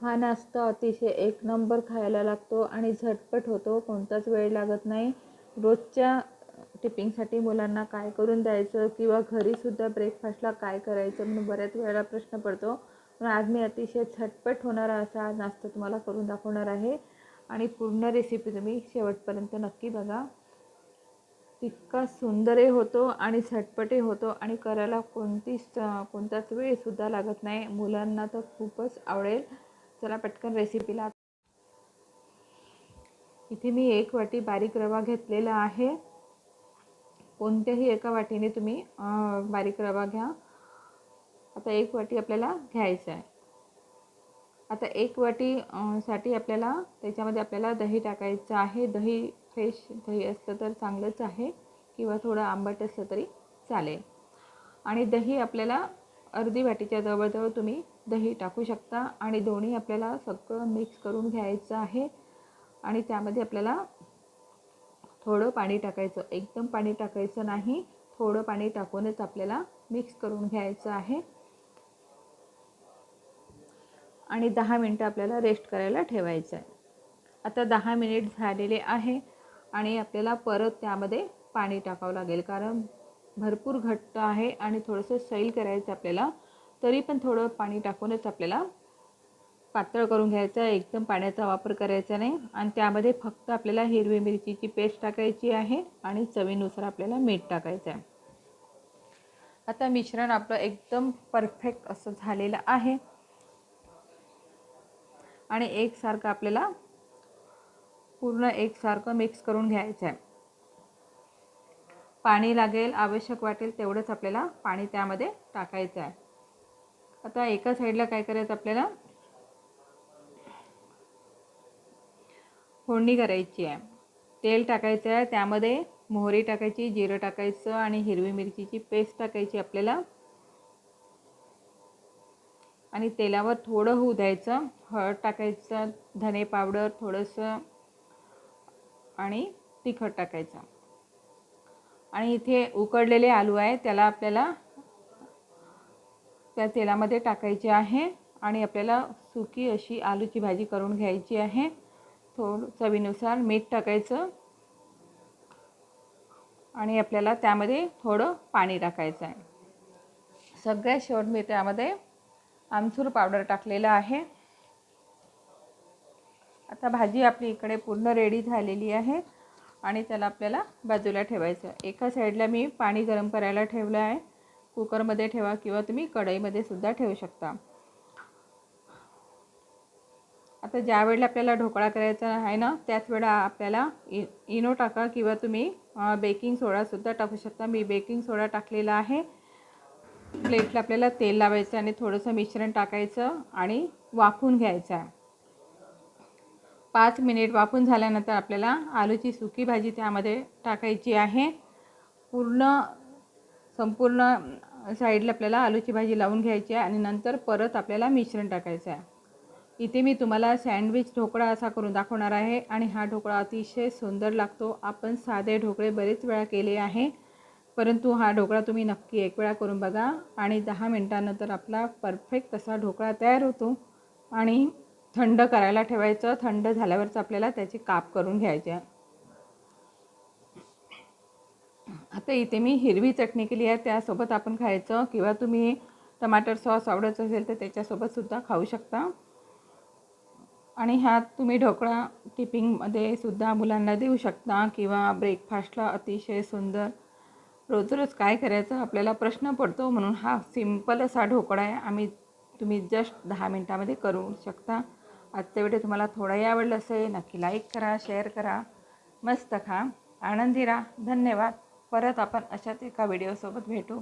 हा नाश्ता अतिशय एक नंबर खायला लागतो आणि झटपट होतो कोणताच वेळ लागत नाही. रोजच्या टिपिंगसाठी मुलांना काय करून द्यायचं किंवा घरीसुद्धा ब्रेकफास्टला काय करायचं म्हणून बऱ्याच वेळेला प्रश्न पडतो. पण आज मी अतिशय झटपट होणारा असा नाश्ता तुम्हाला करून दाखवणार आहे. आणि पूर्ण रेसिपी तुम्ही शेवटपर्यंत नक्की बघा. तितका सुंदरही होतो आणि झटपटही होतो आणि करायला कोणतीच कोणताच वेळसुद्धा लागत नाही. मुलांना तर खूपच आवडेल. चला पटकन रेसिपीला इथे मी एक वाटी बारीक रवा घेतलेला आहे. कोणत्याही एका वाटीने तुम्ही बारीक रवा घ्या. आता एक वाटी आपल्याला घ्यायचं आहे आता एक वाटी साठी आपल्याला त्याच्यामध्ये आपल्याला दही टाकायचं आहे. दही फ्रेश दही असतं तर चांगलंच आहे किंवा थोडं आंबट असलं तरी चालेल. आणि दही आपल्याला अर्धी वाटीच्या जवळजवळ तुम्ही दही टाकू शकता आणि दोन्ही आपल्याला सगळं मिक्स करून घ्यायचं आहे. आणि त्यामध्ये आपल्याला थोडं पाणी टाकायचं. एकदम पाणी टाकायचं नाही. थोडं पाणी टाकूनच आपल्याला मिक्स करून घ्यायचं आहे. आणि दहा मिनटं आपल्याला रेस्ट करायला ठेवायचं आहे. आता दहा मिनिट झालेले आहे आणि आपल्याला परत त्यामध्ये पाणी टाकावं लागेल. कारण भरपूर घट्ट आहे आणि थोडंसं सैल करायचं आपल्याला तरी पण थोडं पाणी टाकूनच आपल्याला पातळ करून घ्यायचं आहे एकदम पाण्याचा वापर करायचा नाही. आणि त्यामध्ये फक्त आपल्याला हिरवी मिरचीची पेस्ट टाकायची आहे आणि चवीनुसार आपल्याला मीठ टाकायचं आहे. आता मिश्रण आपलं एकदम परफेक्ट असं झालेलं आहे. आणि एकसारखं आपल्याला पूर्ण एकसारखं मिक्स करून घ्यायचं आहे. पाणी लागेल आवश्यक वाटेल तेवढंच आपल्याला पाणी त्यामध्ये टाकायचं आहे. आता एका साईडला काय करायचं आपल्याला? फोडणी करायची आहे. तेल टाकायचं आहे त्यामध्ये मोहरी टाकायची जिरं टाकायचं आणि हिरवी मिरचीची पेस्ट टाकायची आपल्याला. आणि तेलावर थोडं होऊ द्यायचं हळद टाकायचं धने पावडर थोडंसं आणि तिखट टाकायचं. आणि इथे उकडलेले आलू आहे त्याला आपल्याला त्या तेलामध्ये टाकायचे आहे आणि आपल्याला सुकी अशी आलूची भाजी करून घ्यायची आहे. थोडं चवीनुसार मीठ टाकायचं आणि आपल्याला त्यामध्ये थोडं पाणी टाकायचं आहे. सगळ्यात शेवट मी त्यामध्ये आमचूर पावडर टाकलेलं आहे. आता भाजी आपली इकडे पूर्ण रेडी झालेली आहे. आणि त्याला आपल्याला बाजूला ठेवायचं. एका साईडला मी पाणी गरम करायला ठेवलं आहे. कुकरमध्ये ठेवा किंवा तुम्ही कढईमध्ये सुद्धा ठेवू शकता. आता ज्या वेळेला आपल्याला ढोकळा करायचा आहे ना त्याच वेळा आपल्याला इ इनो टाका किंवा तुम्ही बेकिंग सोडासुद्धा टाकू शकता. मी बेकिंग सोडा टाकलेला आहे. प्लेटला आपल्याला तेल लावायचं आणि थोडंसं मिश्रण टाकायचं आणि वाफून घ्यायचं आहे. पाच मिनिट वाफून झाल्यानंतर आपल्याला आलूची सुकी भाजी त्यामध्ये टाकायची आहे. पूर्ण संपूर्ण साईडला आपल्याला आलूची भाजी लावून घ्यायची आहे आणि नंतर परत आपल्याला मिश्रण टाकायचं आहे. इथे मी तुम्हाला सँडविच ढोकळा असा करून दाखवणार आहे आणि हा ढोकळा अतिशय सुंदर लागतो. आपण साधे ढोकळे बरेच वेळा केले आहे परंतु हा ढोकळा तुम्ही नक्की एक वेळा करून बघा आणि दहा मिनटानंतर आपला परफेक्ट असा ढोकळा तयार होतो आणि थंड करायला ठेवायचं थंड झाल्यावरच आपल्याला त्याची काप करून घ्यायची. आता इथे मी हिरवी चटणी केली आहे त्यासोबत आपण खायचं किंवा तुम्ही टमाटर सॉस आवडत असेल तर त्याच्यासोबतसुद्धा खाऊ शकता. आणि ह्यात तुम्ही ढोकळा टिफिनमध्ये सुद्धा मुलांना देऊ शकता किंवा ब्रेकफास्टला अतिशय सुंदर. रोज रोज काय करायचं आपल्याला प्रश्न पडतो म्हणून हा सिंपल असा ढोकळा आहे. आम्ही तुम्ही जस्ट दहा मिनटामध्ये करू शकता. आजचा व्हिडिओ तुम्हाला थोडाही आवडला असेल नक्की लाईक करा शेअर करा. मस्त खा. आनंदी राहा. धन्यवाद. परत आपण अशाच एका व्हिडिओसोबत भेटू.